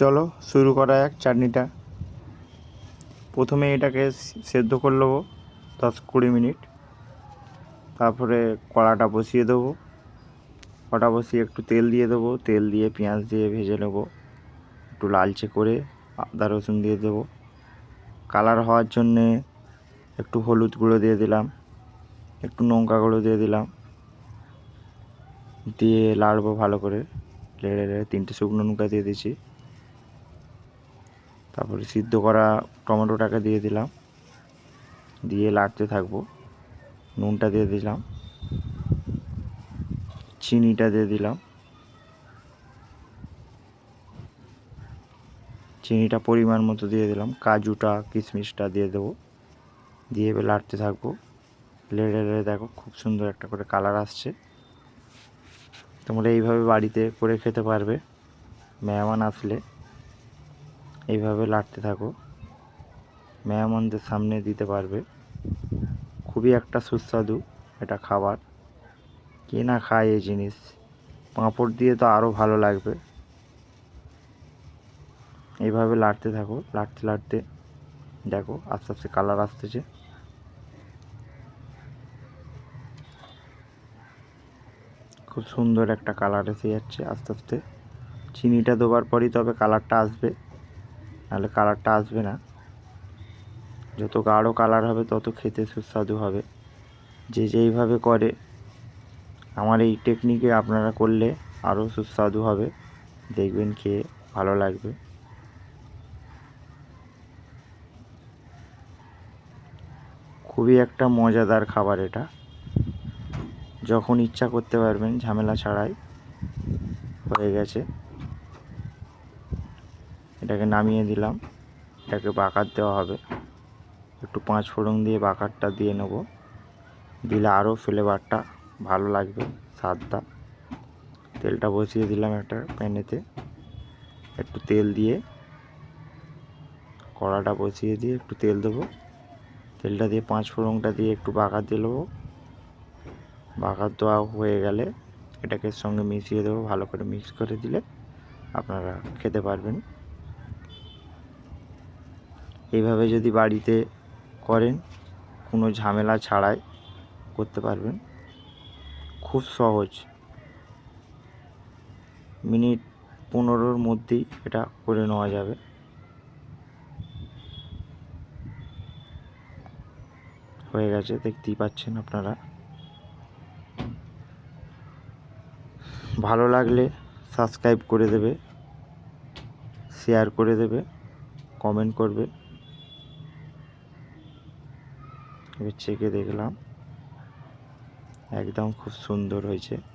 চলো, শুরু করা যাক চাটনিটা প্রথমে এটাকে সেদ্ধ করে নেব, দশ কুড়ি মিনিট। তারপরে কড়াটা বসিয়ে দেবো। কড়া বসিয়ে একটু তেল দিয়ে দেবো। তেল দিয়ে পেঁয়াজ দিয়ে ভেজে নেব। একটু লালচে করে আদা, রসুন দিয়ে দেবো। কালার হওয়ার জন্যে একটু হলুদ গুঁড়ো দিয়ে দিলাম। একটু লঙ্কা গুঁড়ো দিয়ে দিলাম। দিয়ে লাড়বো ভালো করে। লেড়ে লেড়ে তিনটে শুকনো লঙ্কা দিয়ে দিয়েছি। তারপরে সিদ্ধ করা টমেটোটাকে দিয়ে দিলাম। দিয়ে লাড়তে থাকব। নুনটা দিয়ে দিলাম। চিনিটা দিয়ে দিলাম। চিনিটা পরিমাণ মতো দিয়ে দিলাম। কাজুটা, কিশমিশটা দিয়ে দেবো। দিয়ে এবার লাড়তে থাকব। লেড়ে লেড়ে দেখো খুব সুন্দর একটা করে কালার আসছে। তোমরা এইভাবে বাড়িতে করে খেতে পারবে। মেহমান আসলে এইভাবে লাটতে থাকো। মেহমানদের সামনে দিতে পারবে। খুবই একটা সুস্বাদু এটা খাবার। কে না খায় এই জিনিস? পাঁপড় দিয়ে তো আরও ভালো লাগবে। এইভাবে লাটতে থাকো, লাটতে লাটতে। দেখো, আস্তে আস্তে কালার আসতেছে। খুব সুন্দর একটা কালার এসে যাচ্ছে আস্তে আস্তে। চিনিটা দেওয়ার পরই তবে কালারটা আসবে। নাহলে কালারটা আসবে না। যত গাঢ় কালার হবে, তত খেতে সুস্বাদু হবে। যে যেইভাবে করে, আমার এই টেকনিকে আপনারা করলে আরও সুস্বাদু হবে। দেখবেন খেয়ে ভালো লাগবে। খুবই একটা মজাদার খাবার এটা। যখন ইচ্ছা করতে পারবেন, ঝামেলা ছাড়াই হয়ে গেছে। এটাকে নামিয়ে দিলাম। এটাকে বাকার দেওয়া হবে। একটু পাঁচ ফোড়ন দিয়ে বাকারটা দিয়ে নেব। দিলে আরও ফ্লেভারটা ভালো লাগবে, স্বাদটা। তেলটা বসিয়ে দিলাম একটা প্যানেতে। একটু তেল দিয়ে কড়াটা বসিয়ে দিয়ে একটু তেল দেবো। তেলটা দিয়ে পাঁচ ফোড়নটা দিয়ে একটু বাগার দিয়ে নেব। বাগার দেওয়া হয়ে গেলে এটাকে সঙ্গে মিশিয়ে দেবো, ভালো করে মিক্স করে দিলে আপনারা খেতে পারবেন। এইভাবে যদি বাড়িতে করেন, কোনো ঝামেলা ছাড়াই করতে পারবেন। খুব সহজ। মিনিট পনেরোর মধ্যেই এটা করে নেওয়া যাবে। হয়ে গেছে, দেখতেই পাচ্ছেন আপনারা। ভালো লাগলে সাবস্ক্রাইব করে দেবে, শেয়ার করে দেবে, কমেন্ট করবে এবার চেকে দেখলাম। একদম খুব সুন্দর হয়েছে।